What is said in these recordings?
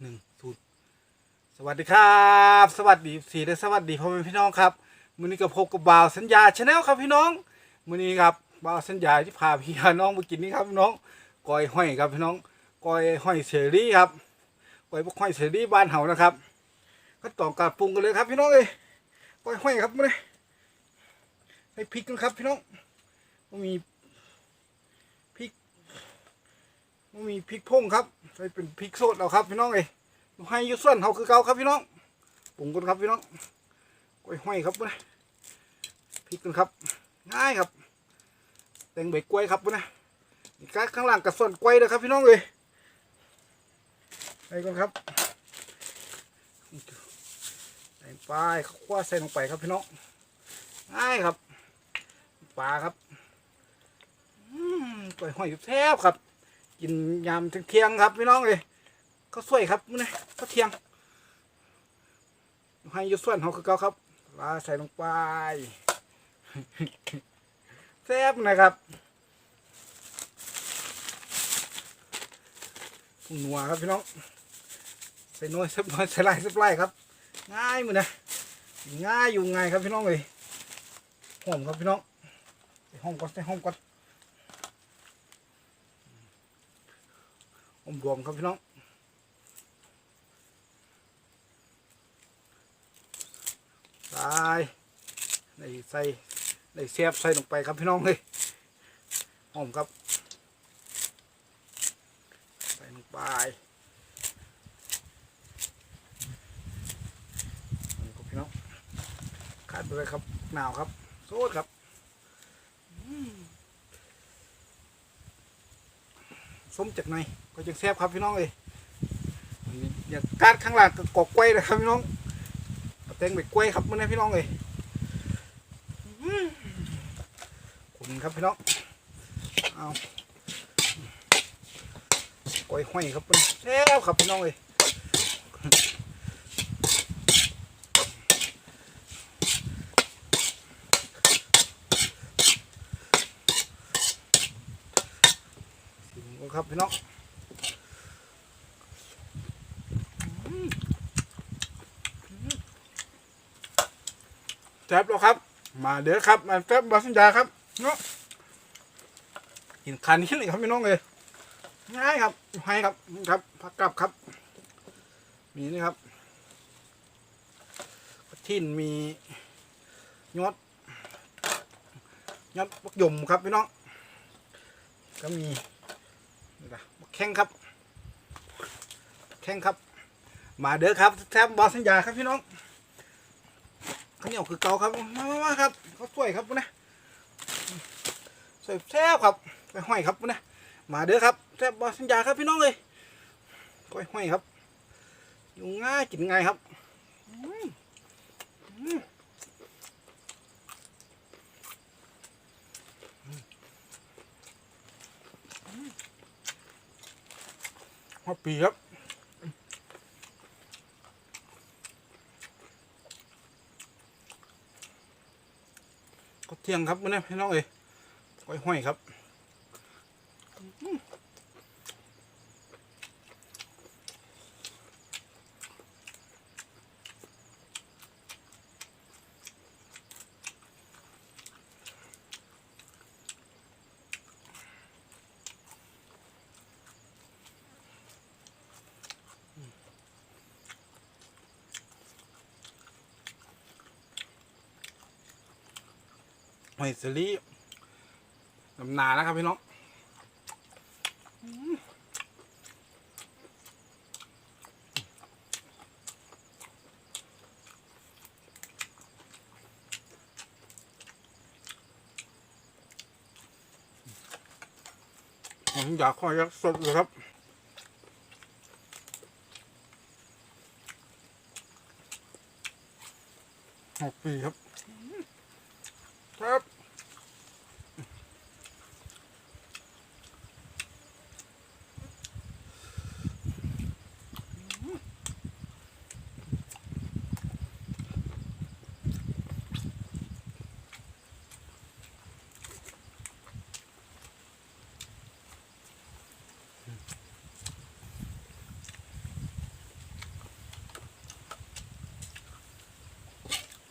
หนึ่งศูนย์สวัสดีครับ สวัสดีสีและสวัสดีพ่อแม่พี่น้องครับมื้อนี้กับพบกับบ่าวสัญญาชาแนลครับพี่น้องมื้อนี้ครับบ่าวสัญญาที่พาพี่น้องมากินนี่ครับพี่น้องก้อยห้อยครับพี่น้องก้อยห้อยเสรีครับก้อยพวกห้อยเสรีบ้านเฮานะครับขั้นตอการปรุงกันเลยครับพี่น้องเอ้ยก้อยห้อยครับมื้อนี้ให้พริกกันครับพี่น้องต้องมีพริก มีพริกพงครับใส่เป็นพริกสดแล้วครับพี่น้องเอ้ยให้ยุส่วนเขาคือเก่าครับพี่น้องปรุงกันครับพี่น้องกล้วยห้อยครับนะพริกกันครับ ง่ายครับแตงใบกล้วยครับนะนี่การข้างล่างกับส่วนกล้วยนะครับพี่น้องเลยไปกันครับใส่ปลายข้าวคั่วใส่ลงไปครับพี่น้องง่ายครับปลาครับอืมกล้วยห้อยแซ่บครับ กินยามเที่ยงครับพี่น้องเลยก็สวยครับมื้อนี่ก็เที่ยงให้ยุส่วนเขาคือเก่าครับลาใส่ลงไปแซ่บนะครับนัวครับพี่น้องใส่น้อยสับน้อยใส่ไล่สับไล่ครับ ง่ายมือนะง่ายอยู่ไงครับพี่น้องเลยหอมครับพี่น้องใส่หอมก่อนใส่หอมก่อน อมรวมครับพี่น้องใส่ในใส่ในเสียบใส่ลงไปครับพี่น้องเลยหอมครับใส่ลงไปครับพี่น้องขาดไปเลยครับหนาวครับโซดครับอืม ส้มจากไหนก็จะแซ่บครับพี่น้องเลยอย่าการข้างหลังก็กอกไว้ยนะครับพี่น้องแตงใบกล้วยครับมื่อนี้พี่น้องเลยขุนครับพี่น้องเอากล้วยห้อยครับมันแซ่บครับพี่น้องเลยชิมกัน ครับพี่น้องแซ่บแล้วครับ มาเด้อครับ มาแซ่บบาสัญญาครับเนาะกินคันนี้เลยครับพี่น้องเลยง่ายครับให้ครับครับผักกลับครับ มีนี่ครับทินมียอดยอดบักยมครับพี่น้อง ก็มีนี่ละบัก แข้งครับ แข้งครับ มาเด้อครับแทบบอสัญญาครับพี่น้องข้าวเหนียวคือเก่าครับมามามาครับเขาสวยครับนะสวยแซ่บครับไปห้อยครับนะมาเด้อครับแทบบอสัญญาครับพี่น้องเลยก้อยห้อยครับอยู่ง่ายกินง่ายครับอืมอืม หัวปีครับก็เที่ยงครับมื่อนี้พี่น้องเอ้ยก้อยห้อยครับอื้อ หอยสลีลำนานะครับพี่น้องผมอยากขอยักสดเลยครับหกปีครับ อ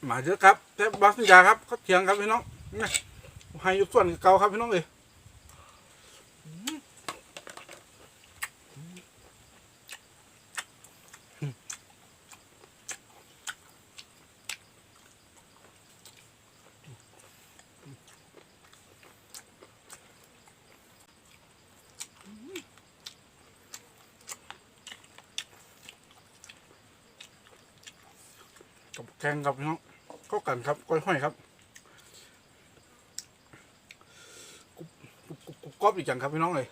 มาเยอะครับแซ่บบัสยาครับเขาเถียงครับพี่น้องให้ยุส่วนเก่าครับพี่น้องเลยกับแกงครับพี่น้อง ข้ากันครับก้อยห้อยครับกรุบกรุบกรุบกรุบกรอบอีกอย่างครับพี่น้องเลย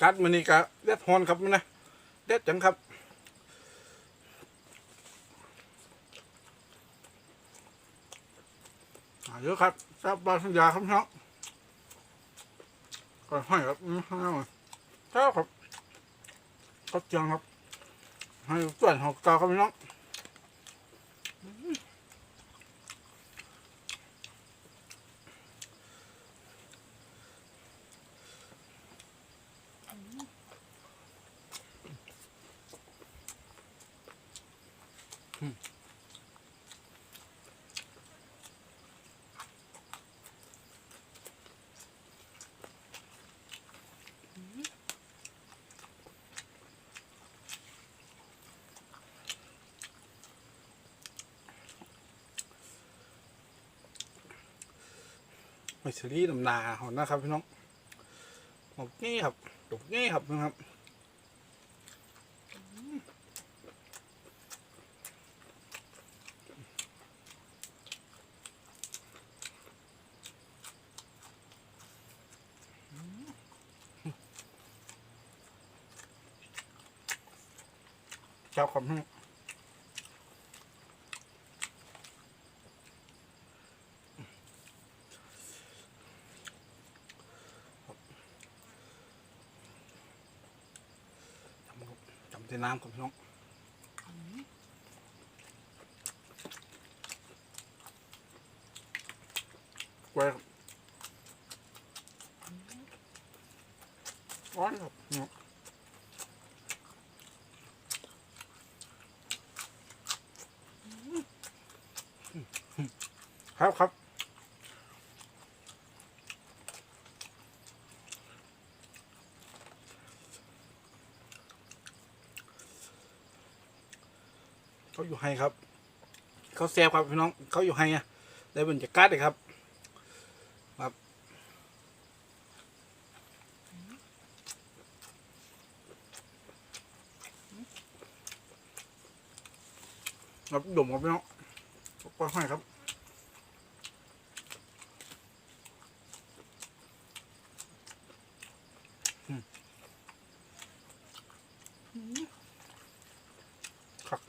กัดมันนี่กะเด็ดฮอนครับมันนะเด็ดจังครับเยอะครับซาบบาสัญญาครับเน้องก้อยห้ครับอืมห้อยแซ่บครับก็เจียงครับให้ส่วนของเกาครับเน้อง ไม่ซีรีส์ดำนาหอนนะครับพี่น้องหมกนี่ครับดกนี่ครับนะครับ เจ้าความให้จำครับจำแต่น้ำครับพี่น้องไว้ครับร้อนครับพี่น้อง ครับครับเขาอยู่ให้ครับ เขาแซวครับพี่น้องเขาอยู่ให้อะได้บรรยากาศเลยครับ ครับครับดมครับพี่น้องก็ให้ครับ ครับ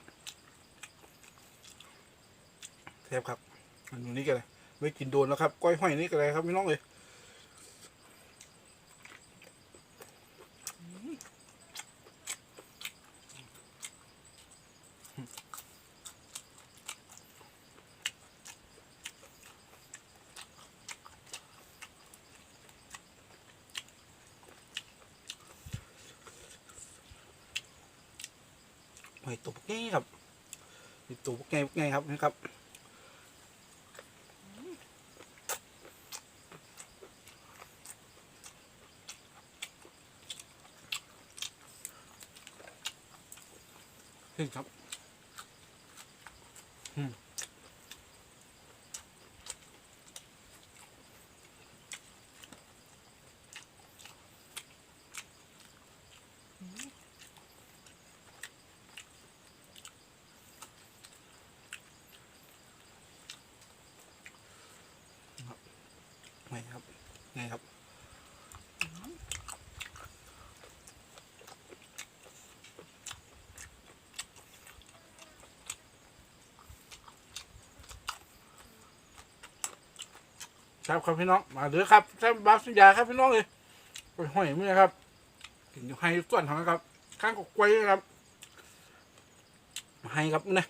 เทปครับอันนี้กันเลยไม่กินโดนแล้วครับ ก้อยห้อยนี่กันเลยครับพี่น้องเลย อยตัวง่ายครับตัวง่ายง่ายครับนะครับ ขึ้นครับอืมครับไงครับไงครับ ครับครับพี่น้องมาเด้อครับแซ่บบาสัญญาครับพี่น้องเลยไปห้อยมือครับกินให้ส่วนของนะครับ ข้างกกล้วยนะครับมาให้ครับนะ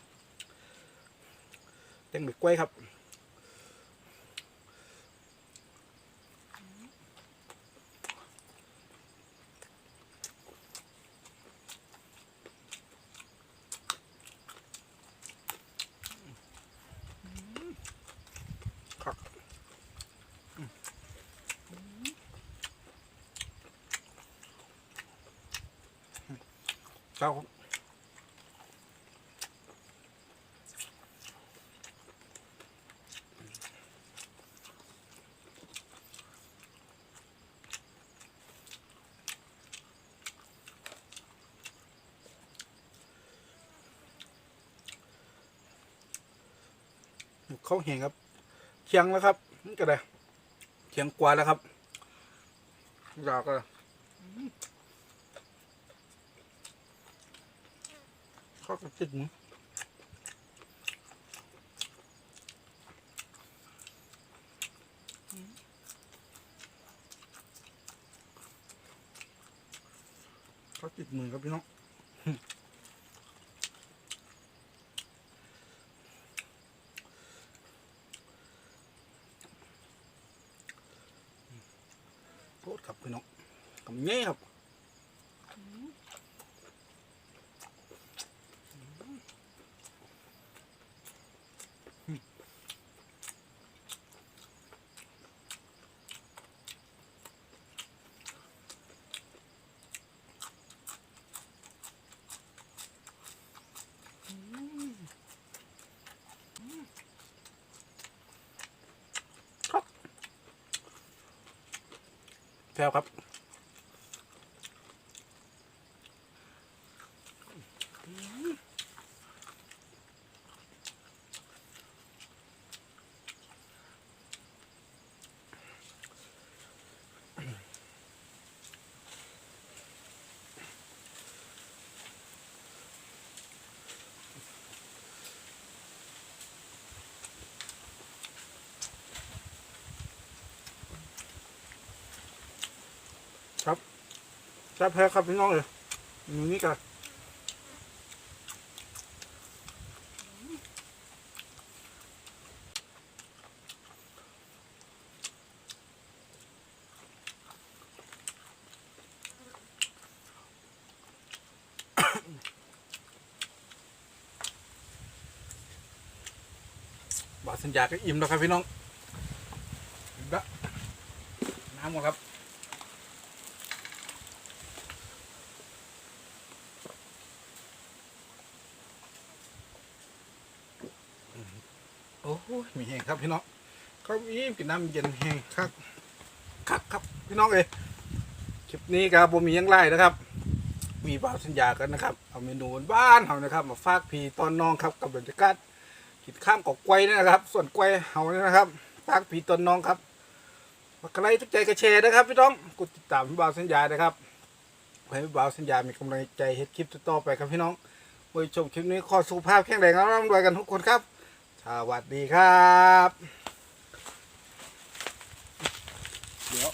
เต็งใบกล้วยครับ ครับเขาเห็นครับเคียงแล้วครับก็ได้เคียงกว่าแล้วครับยาวก็ เข้ากระติกมือเข้าติดมือครับพี่น้อง โทษครับพี่น้องกำเงี้ยครับครับ แซ่บครับ ครับแซ่บแพ้ครับพี่น้องเลยอยู่นี่กันบาสัญญาก็อิ่มแล้วครับพี่น้องอิ่มละน้ำหมดครับ โอ้ยมีแห้งครับพี่น้องเขาอีมกินน้ำเย็นแห้งครับครับครับพี่น้องเอ้ยคลิปนี้ครับผมมีหยังไล่นะครับ มีบ่าวสัญญากันนะครับ เอาเมนูบ้านๆเขานะครับ มาฝากพี่ตอนน้องครับกับบรรยากาศกินข้ามกอกไกวนี่นะครับ ส่วนไกวเฮานี่นะครับฝากพี่ตอนน้องครับมากระไรทุกใจกระแชร์นะครับพี่น้องกดติดตามพี่บ่าวสัญญานะครับให้พี่บ่าวสัญญา มีกำลังใจเฮ็ดคลิปต่อๆไปครับพี่น้องไว้ชมคลิปนี้ขอสุขภาพแข็งแรงและร่ำรวยกันทุกคนครับ สวัสดีครับ เดี๋ยว